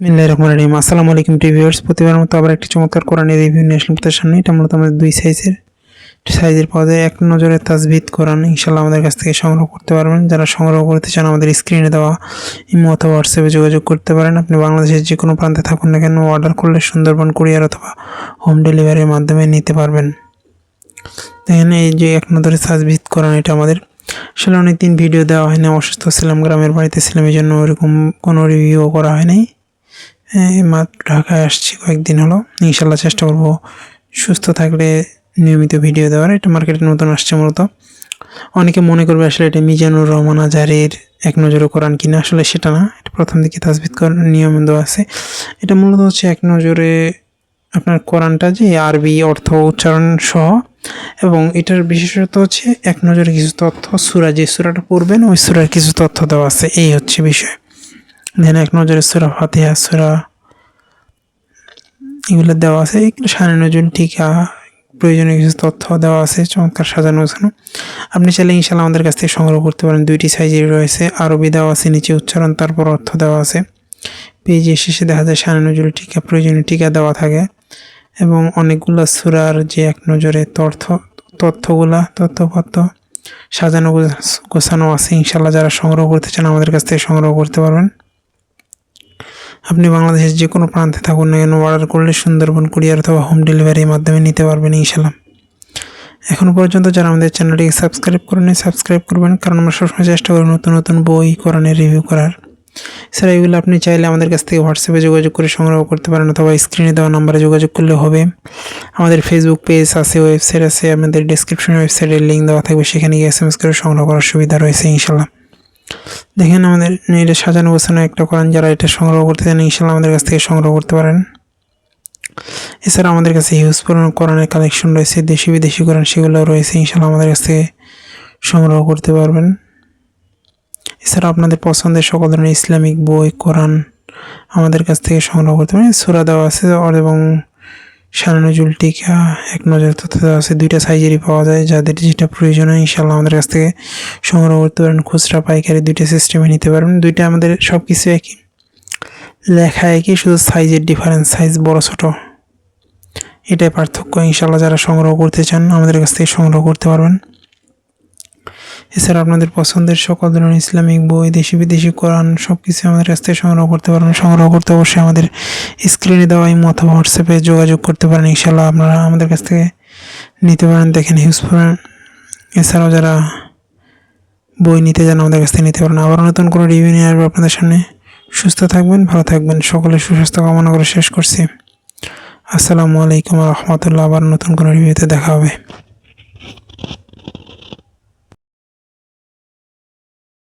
বিসমিল্লাহির রহমানির রহিম। আসসালামু আলাইকুম টিভিউয়ার্স প্রতিবার মতো আবার একটি চমৎকার কোরআনের রিভিউ নিয়ে আসলাম তার সামনে। এটা মূলত আমাদের দুই সাইজের। সাইজের পাওয়া যায় এক নজরে তাজবিদ কোরআন। ইনশাল্লাহ আমাদের কাছ থেকে সংগ্রহ করতে পারবেন। যারা সংগ্রহ করতে চান আমাদের স্ক্রিনে দেওয়া ইমো অথবা হোয়াটসঅ্যাপে যোগাযোগ করতে পারেন। আপনি বাংলাদেশের যে কোনো প্রান্তে থাকুন না কেন, অর্ডার করলে সুন্দরবন কুরিয়ার অথবা হোম ডেলিভারির মাধ্যমে নিতে পারবেন। দেখেন, এই যে এক নজরে তাজবিদ কোরআন, এটা আমাদের। আসলে অনেক দিন ভিডিও দেওয়া হয়নি, অসুস্থ ছিলাম, গ্রামের বাড়িতে ছিলাম এই জন্য ওরকম কোনো রিভিউ করা হয় নাই। এই মাত্র ঢাকায় আসছি, কয়েকদিন হলো। ইনশাল্লাহ চেষ্টা করব সুস্থ থাকলে নিয়মিত ভিডিও দেওয়ার। এটা মার্কেটে নতুন আসছে মূলত। অনেকে মনে করবে আসলে এটা মিজানুর রহমান আজারের এক নজরে কোরআন কিনা। আসলে সেটা না, এটা প্রথম দিকে তাজবিদ করার নিয়ম দেওয়া আছে। এটা মূলত হচ্ছে এক নজরে আপনার কোরআনটা যে আরবি অর্থ উচ্চারণ সহ, এবং এটার বিশেষত হচ্ছে এক নজরে কিছু তথ্য, সুরা যে সুরাটা পড়বেন, ওই সুরার কিছু তথ্য দেওয়া আছে। এই হচ্ছে বিষয়। দেন এক নজরে সুরা ফাতিহা, সুরা এগুলো দেওয়া আছে। এগুলো সানে নজরুল টিকা, প্রয়োজনীয় কিছু তথ্য দেওয়া আছে, চমৎকার সাজানো গোছানো আপনি চাইলে ইনশাল্লাহ আমাদের কাছ থেকে সংগ্রহ করতে পারেন। দুইটি সাইজের রয়েছে, আরবি দেওয়া আছে, নিচে উচ্চারণ, তারপর অর্থ দেওয়া আছে। পেজের শেষে দেখা যায় সানে নজরুল টিকা, প্রয়োজনীয় টিকা দেওয়া থাকে। এবং অনেকগুলো সুরার যে এক নজরে তথ্য, তথ্যগুলা, তথ্যপত্র সাজানো, গোছ- গোছানো আছে। ইনশাল্লাহ যারা সংগ্রহ করতে চান আমাদের কাছ থেকে সংগ্রহ করতে পারবেন। আপনি বাংলাদেশের যে কোনো প্রান্তে থাকুন, না কেন অর্ডার করলে সুন্দরবন কুরিয়ার অথবা হোম ডেলিভারির মাধ্যমে নিতে পারবেন ইনশাল্লাহ এখনও পর্যন্ত যারা আমাদের চ্যানেলটিকে সাবস্ক্রাইব করেন সাবস্ক্রাইব করবেন, কারণ আমরা সবসময় চেষ্টা করি নতুন নতুন বই কোরআনের রিভিউ করার। স্যার এগুলো আপনি চাইলে আমাদের কাছ থেকে হোয়াটসঅ্যাপে যোগাযোগ করে সংগ্রহ করতে পারেন অথবা স্ক্রিনে দেওয়া নাম্বারে যোগাযোগ করলে হবে। আমাদের ফেসবুক পেজ আছে ওয়েবসাইট আছে, আমাদের ডিসক্রিপশনে ওয়েবসাইটের লিঙ্ক দেওয়া থাকবে, সেখানে গিয়ে এস এম এস করে সংগ্রহ করার সুবিধা রয়েছে ইনশাল্লাহ দেখেন আমাদের এটা সাজানো গোছানো একটা কোরআন যারা এটা সংগ্রহ করতে চান ইনশাল্লাহ আমাদের কাছ থেকে সংগ্রহ করতে পারেন। এছাড়া আমাদের কাছে হিউজ পরিমাণ কোরআনের কালেকশন রয়েছে, দেশি বিদেশি কোরআন সেগুলো রয়েছে ইনশাল্লাহ আমাদের কাছ থেকে সংগ্রহ করতে পারবেন। এছাড়া আপনাদের পছন্দের সকল ধরনের ইসলামিক বই, কোরআন আমাদের কাছ থেকে সংগ্রহ করতে পারেন। সুরা দেওয়া আছে আর এবং জুলটিকা টিকা, এক নজর তথ্য আছে দুইটা সাইজেরই পাওয়া যায়, যাদের যেটা প্রয়োজন হয় ইনশাল্লাহ আমাদের কাছ থেকে সংগ্রহ করতে পারেন, খুচরা, পাইকারি দুইটা সিস্টেমে নিতে পারবেন, দুইটা আমাদের সব কিছু একই। লেখা একই, শুধু সাইজের ডিফারেন্স সাইজ বড় ছোট। এটাই পার্থক্য ইনশাল্লাহ যারা সংগ্রহ করতে চান আমাদের কাছ থেকে সংগ্রহ করতে পারবেন। এছাড়া আপনাদের পছন্দের সকল ধরনের ইসলামিক বই, দেশি বিদেশি কোরআন সব কিছু আমাদের কাছ থেকে সংগ্রহ করতে পারেন সংগ্রহ করতে অবশ্যই আমাদের স্ক্রিনে দেওয়া এই অথবা হোয়াটসঅ্যাপে যোগাযোগ করতে পারেন। ইনশাল্লাহ আপনারা আমাদের কাছ থেকে নিতে পারেন, দেখেন হিউজ পরিমাণ এছাড়াও যারা বই নিতে যান আমাদের কাছ থেকে নিতে পারেন। আবার নতুন কোনো রিভিউ নিয়ে আসব আপনাদের সামনে। সুস্থ থাকবেন, ভালো থাকবেন। সকলের সুস্বাস্থ্য কামনা করে শেষ করছি। আসসালামু আলাইকুম রহমতুল্লাহ। আবার নতুন কোনো রিভিউতে দেখা হবে।